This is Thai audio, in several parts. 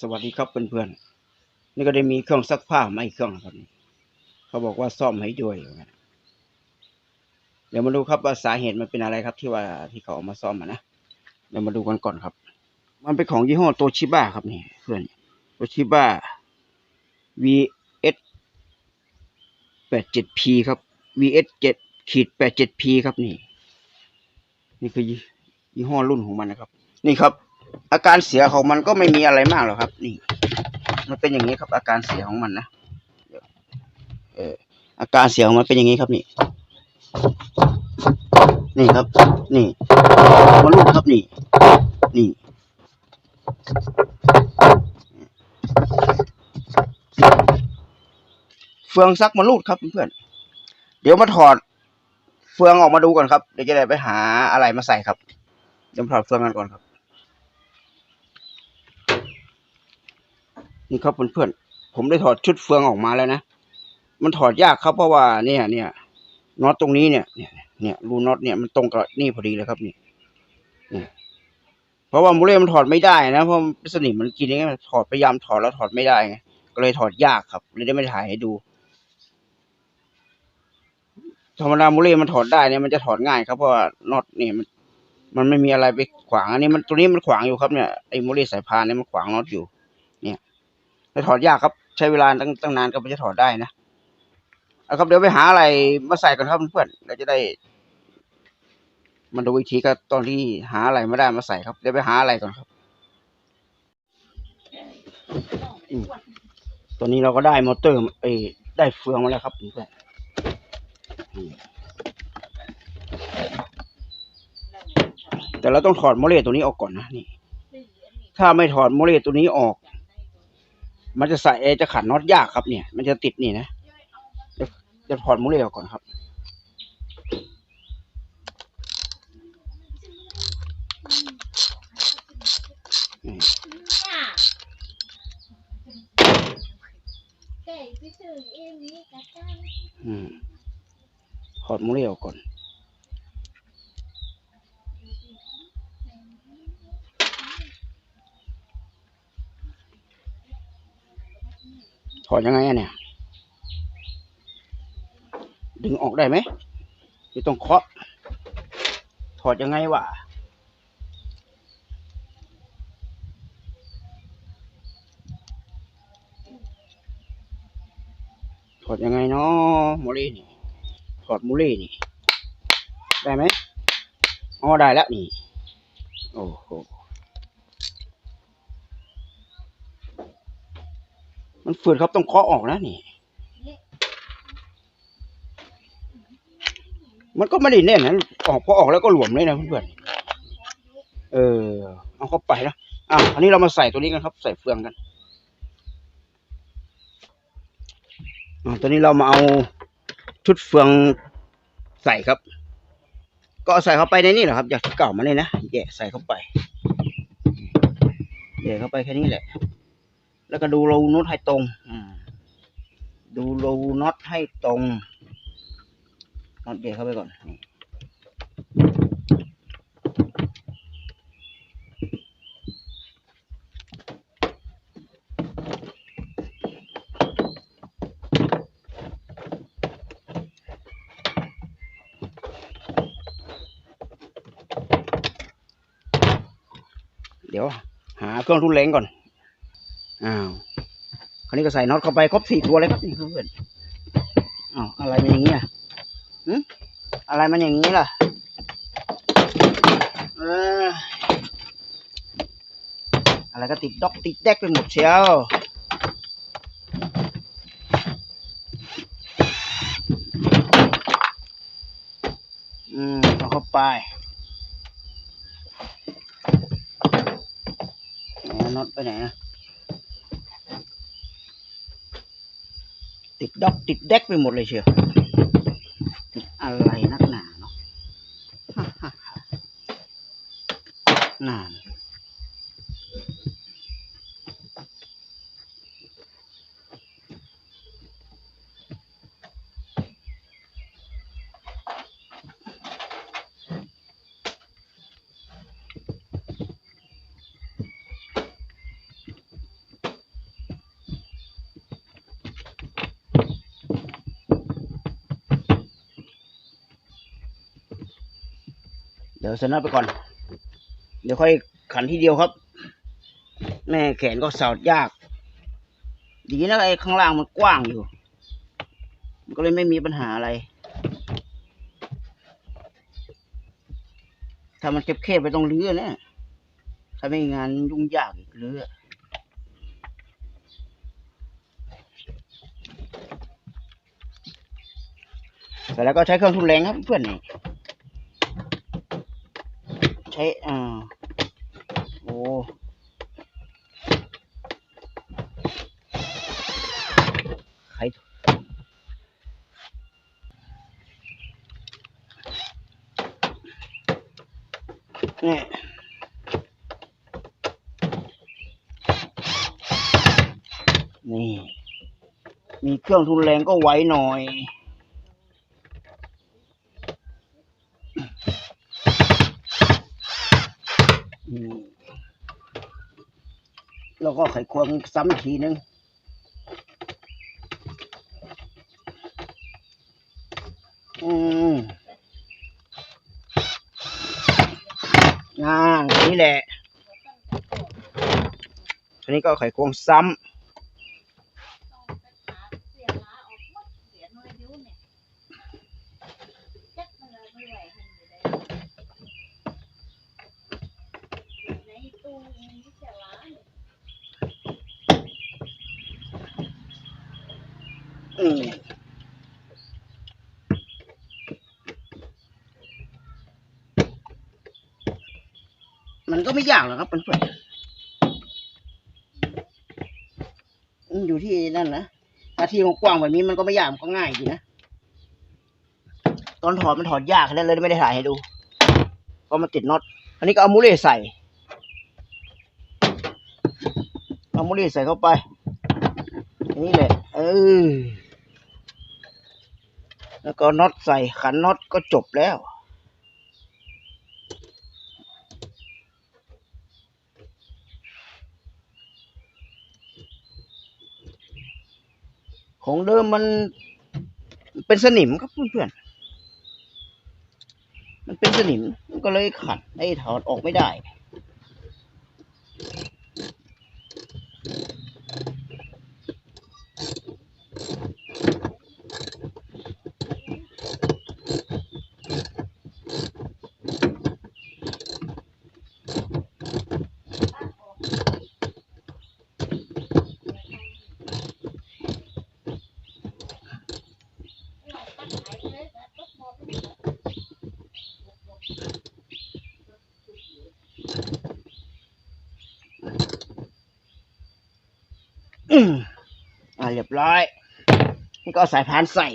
สวัสดีครับเพื่อนๆ นี่ก็ได้มีเครื่องซักผ้ามาอีกเครื่องครับนี่เขาบอกว่าซ่อมให้ด้วยอย่างเดี๋ยวมาดูครับว่าสาเหตุมันเป็นอะไรครับ ที่ว่าที่เขาเอามาซ่อมนะเดี๋ยวมาดูกันก่อนครับ มันเป็นของยี่ห้อโตชิบ้าครับนี่เพื่อนโตชิบ้า VS 87P ครับ VS 7ขีด 87P ครับนี่ นี่คือยี่ห้อรุ่นของมันนะครับ นี่ครับ อาการเสียของมันก็ไม่มีอะไรมากหรอกครับ นี่ มันเป็นอย่างนี้ครับ อาการเสียของมันนะเอออาการเสียของมันเป็นอย่างนี้ครับนี่ นี่ครับ นี่มาลูกครับนี่ นี่เฟืองซักมาลูดครับเพื่อนเดี๋ยวมาถอดเฟืองออกมาดูก่อนครับ เดี๋ยวจะได้ไปหาอะไรมาใส่ครับ เดี๋ยวมาถอดเฟืองกันก่อนครับ นี่ครับเพื่อนๆผมได้ถอดชุดเฟืองออกมาแล้วนะมันถอดยากครับเพราะว่าเนี่ยเนี่ยน็อตตรงนี้เนี่ยเนี่ยเนี่ยรูน็อตเนี่ยมันตรงกับนี่พอดีเลยครับนี่เนี่ยเพราะว่ามูเล่มันถอดไม่ได้นะเพราะสนิมมันกินอย่างเงี้ยถอดพยายามถอดแล้วถอดไม่ได้ไงก็เลยถอดยากครับเลยได้ไม่ถ่ายให้ดูธรรมดามูเล่มันถอดได้เนี่ยมันจะถอดง่ายครับเพราะว่าน็อตเนี่ยมันมันไม่มีอะไรไปขวางอันนี้มันตัวนี้มันขวางอยู่ครับเนี่ยไอ้มูเล่สายพานเนี่ยมันขวางน็อตอยู่ เนี่ย แต่ถอดยากครับ ใช้เวลาตั้งตั้งนานก็ไม่จะถอดได้นะเอาครับเดี๋ยวไปหาอะไรมาใส่กันครับเพื่อนเราจะได้ มันดูอีกทีก็ตอนที่หาอะไรไม่ได้มาใส่ครับ เดี๋ยวไปหาอะไรก่อนครับตอนนี้เราก็ได้มอเตอร์เอได้เฟืองมาแล้วครับเพื่อนแต่เราต้องถอดโมเลตตัวนี้ออกก่อนนะนี่ ถ้าไม่ถอดโมเลตตัวนี้ออก มันจะใส่เอจะขันน็อตยากครับเนี่ย มันจะติดนี่นะจะจะถอดโมเลออกก่อนครับ อืมไก่ไปถึงเอ็มนี่กระจังอืมถอดโมเลออกก่อน ถอดยังไงอะเนี่ย ดึงออกได้ไหมไม่ต้องเคาะ ถอดยังไงวะถอดยังไงเนาะมเลนี่ถอดมเลนี่ ได้ไหมอ๋อได้แล้วนี่ โอ้โห มันฝืดครับต้องเคาะออกนะนี่ มันก็ไม่ได้แน่นนะออกพอออกแล้วก็หลวมเลยนะเพื่อนเออ เอาเข้าไปนะอะอันนี้เรามาใส่ตัวนี้กันครับ ใส่เฟืองกันอตอนนี้เรามาเอาชุดเฟืองใส่ครับ ก็ใส่เข้าไปในนี่แหละครับจากเก่ามาเลยนะแยะใส่เข้าไปแยะเข้าไปแค่นี้แหละ แล้วก็ดูรูน็อตให้ตรงดูรูน็อตให้ตรงน็อตเบรกเข้าไปก่อนเดี๋ยว หาเครื่องทุนแรงก่อน คราวนี้ก็ใส่น็อตเข้าไปครบสี่ตัวเลยครับนี่เพื่อนอ้าวอะไรเป็นอย่างเงี้ยอะไรมันอย่างนี้ล่ะเอออะไรก็ติดด็อกติดแดกไปหมดเชียวอืมต้องเข้าไปไหนน็อตไปไหนนะ ติดดอกติดแดกไปหมดเลยเชียว อะไรนักหนา ดี๋ยวเซ็นนัดไปก่อน เดี๋ยวค่อยขันทีเดียวครับ แม่แขนก็สอดยาก ดีนะไอ้ข้างล่างมันกว้างอยู่ มันก็เลยไม่มีปัญหาอะไร ถ้ามันเก็บๆไปต้องรื้อนะถ้าไม่งานยุ่งยากอีกรื้อเสร็จแล้วก็ใช้เครื่องทุนแรงครับเพื่อนนี่ ใช้อ่าโอ้ใครเนี่ยนี่ มีเครื่องทุนแรงก็ไว้หน่อย อืม แล้วก็ไขควงซ้ำอีกทีนึงอืมงานี่แหละทีนี้ก็ไขควงซ้ำองไปหาเสียล้าออกหมดเสียน้อยเดียวเนี่ยจักมันเลยไม่ไหวหันอยู่ได้อยู่ในตู้มีเสียล้าเนี่ยำ อืมมันก็ไม่ยากหรอกครับเพื่อนๆมันอยู่ที่นั่นนะถ้าที่มันกว้างแบบนี้มันก็ไม่ยากมันก็ง่ายดีนะ ตอนถอดมันถอดยากแค่นั้นเลยไม่ได้ถ่ายให้ดูเพราะมันติดน็อต อันนี้ก็เอามูเล่ใส่ เอามูเล่ใส่เข้าไปนนี่แหละ เออ แล้วก็น็อตใส่ขันน็อตก็จบแล้ว ของเดิมมันเป็นสนิมครับเพื่อนๆ มันเป็นสนิมมันก็เลยขัดให้ถอดออกไม่ได้ เราตั้งขายเลยแบบรถมอเตอร์ไซค์ อ่าเรียบร้อย นี่ก็เอาสายพานใส่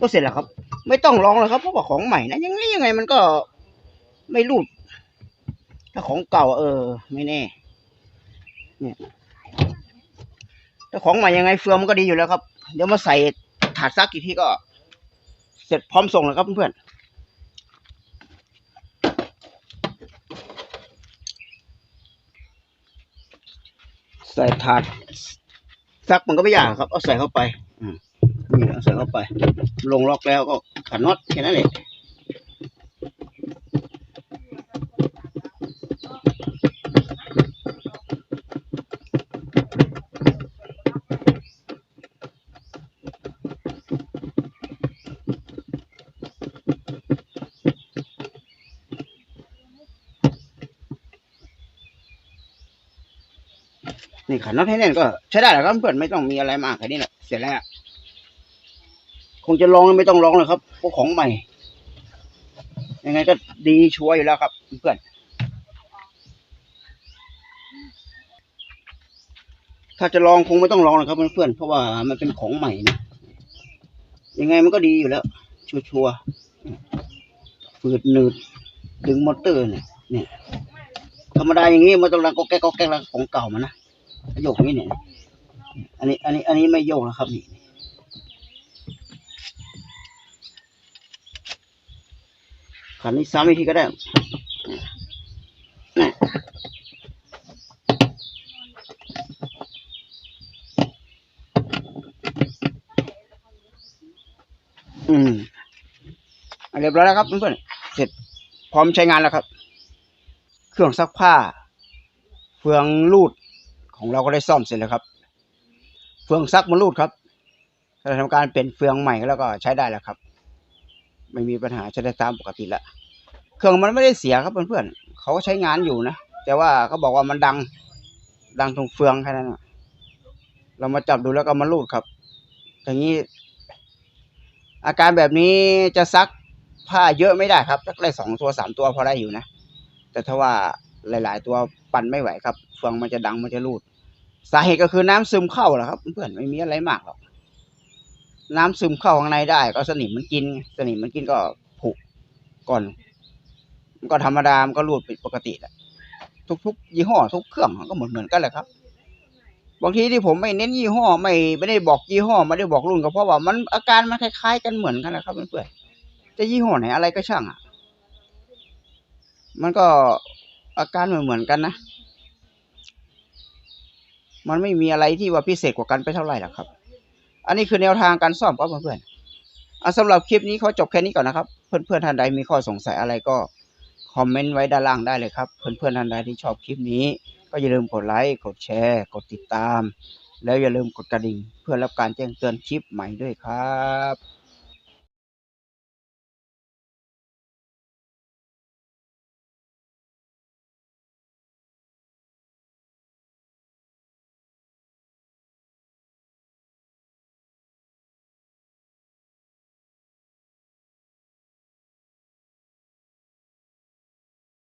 ก็เสร็จแล้วครับ ไม่ต้องลองเลยครับเพราะว่าของใหม่นะยังไงยังไงมันก็ไม่รูด ถ้าของเก่า เออ ไม่แน่ เนี่ยถ้าของใหม่ยังไงเฟืองมันก็ดีอยู่แล้วครับ เดี๋ยวมาใส่ถาดซักอีกทีก็ เสร็จพร้อมส่งแล้วครับเพื่อนๆ ส่ถาดซักมันก็ไม่ยากครับ เอาใส่เข้าไป อืมนี่เอาใส่เข้าไป ลงล็อกแล้วก็ขันน็อตแค่นั้นเอง ขันน็อตให้แน่นก็ใช้ได้แหละครับเพื่อนไม่ต้องมีอะไรมากแค่นี้แหละเสร็จแล้วคงจะลองไม่ต้องลองเลยครับพวกของใหม่ ยังไงก็ดีชัวร์อยู่แล้วครับเพื่อนถ้าจะลองคงไม่ต้องลองนะครับเพื่อนๆเพราะว่ามันเป็นของใหม่นะยังไงมันก็ดีอยู่แล้ว ชัวร์ๆฝืดหนืด ดึงมอเตอร์เนี่ยเนี่ยธรรมดาอย่างนี้มันต้องรังก็แก้ก็แก้รังของเก่ามันนะ โยกอย่างนี้เนี่ยอันนี้ อันนี้ อันนี้ไม่โยกนะครับนี่ขันนี้ซ้ำอีกทีก็ได้อืมเรียบร้อยแล้วครับเพื่อนๆเสร็จพร้อมใช้งานแล้วครับ เครื่องซักผ้า เฟืองรูด ของเราก็ได้ซ่อมเสร็จแล้วครับ เฟืองซักมันรูดครับเราทำการเปลี่ยนเฟืองใหม่แล้วก็ใช้ได้แล้วครับ ไม่มีปัญหาใช้ได้ตามปกติละเครื่องมันไม่ได้เสียครับเพื่อนๆเขาก็ใช้งานอยู่นะแต่ว่าเขาบอกว่ามันดัง ดังตรงเฟืองแค่นั้นนะเรามาจับดูแล้วก็มารูดครับ อย่างนี้ อาการแบบนี้จะซักผ้าเยอะไม่ได้ครับสักได้สองตัวสามตัวพอได้อยู่นะแต่ถ้าว่าหลาย ๆ ตัวปั่นไม่ไหวครับเฟืองมันจะดังมันจะรูด สาเหตุก็คือน้ำซึมเข้าแหละครับเพื่อนไม่มีอะไรมากหรอก น้ำซึมเข้าข้างในได้ ก็สนิมมันกิน สนิมมันกินก็ผุก่อน มันก็ธรรมดามันก็รูดเป็นปกติแหละทุกๆยี่ห้อทุกเครื่องมันก็เหมือนเหมือนกันแหละครับบางทีที่ผมไม่เน้นยี่ห้อไม่ไม่ได้บอกยี่ห้อไม่ได้บอกรุ่นก็เพราะว่ามันอาการมันคล้ายๆกันเหมือนกันนะครับเพื่อนๆจะยี่ห้อไหนอะไรก็ช่างอะ มันก็อาการเหมือนเหมือนกันนะ มันไม่มีอะไรที่ว่าพิเศษกว่ากันไปเท่าไหร่หรอกครับ อันนี้คือแนวทางการซ่อมครับเพื่อนๆเอาสำหรับคลิปนี้เขาจบแค่นี้ก่อนนะครับ เพื่อนๆท่านใดมีข้อสงสัยอะไรก็คอมเมนต์ไว้ด้านล่างได้เลยครับ เพื่อนๆท่านใดที่ชอบคลิปนี้ ก็อย่าลืมกดไลค์กดแชร์ กดติดตาม แล้วอย่าลืมกดกระดิ่ง เพื่อรับการแจ้งเตือนคลิปใหม่ด้วยครับ